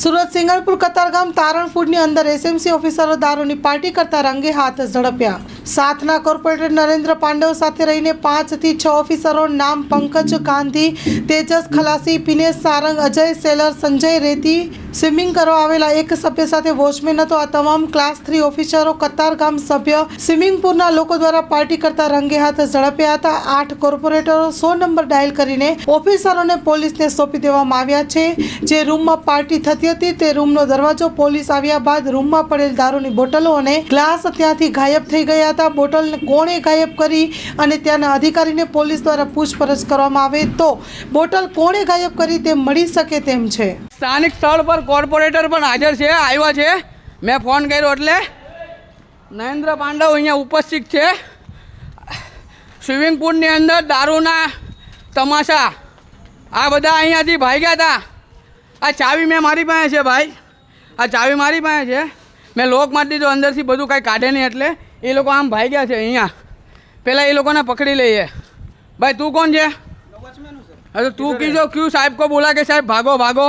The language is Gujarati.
સુરત સિંગલપુર કતારગામ તારણપુરની અંદર એસએમસી ઓફિસરો દારૂની પાર્ટી કરતા રંગે હાથ ઝડપ્યા. સાથના કોર્પોરેટર નરેન્દ્ર પાંડવ સાથે રહીને પાંચથી છ ઓફિસરો નામ પંકજ ગાંધી, તેજસ ખલાસી પિનેશ સારંગ, અજય સેલર, સંજય રેતી સ્વિમિંગ કરવા આવેલા એક સભ્ય સાથે વોચમેન હતો. આ તમામ ક્લાસ થ્રી ઓફિસરો કતારગામ સભ્ય સ્વિમિંગ પુલના લોકો દ્વારા પાર્ટી કરતા રંગે હાથ ઝડપ્યા હતા. આઠ કોર્પોરેટરો સો નંબર ડાયલ કરીને ઓફિસરોને પોલીસને સોંપી દેવામાં આવ્યા છે. જે રૂમમાં પાર્ટી થતી હતી તે રૂમનો દરવાજો પોલીસ આવ્યા બાદ રૂમમાં પડેલ દારૂની બોટલો અને ગ્લાસ ત્યાંથી ગાયબ થઈ ગયા હતા. બોટલને કોણે ગાયબ કરી અને ત્યાંના અધિકારીને પોલીસ દ્વારા પૂછપરછ કરવામાં આવે તો બોટલ કોણે ગાયબ કરી તે મળી શકે તેમ છે. સ્થાનિક સ્થળ પર કોર્પોરેટર પણ હાજર છે આવ્યા છે. મેં ફોન કર્યો એટલે નરેન્દ્ર પાંડવ અહીંયા ઉપસ્થિત છે. સ્વિમિંગ પુલની અંદર દારૂના તમાશા આ બધા અહીંયાથી ભાઈ ગયા હતા. આ ચાવી મેં મારી પાસે છે ભાઈ. આ ચાવી મારી પાસે છે. મેં લોક મારી દીધો અંદરથી બધું કાંઈ કાઢે નહીં એટલે એ લોકો આમ ભાઈ ગયા છે અહીંયા. પહેલાં એ લોકોને પકડી લઈએ. ભાઈ તું કોણ છે? અરે તું કીધો ક્યુ સાહેબ કો બોલા કે સાહેબ ભાગો ભાગો.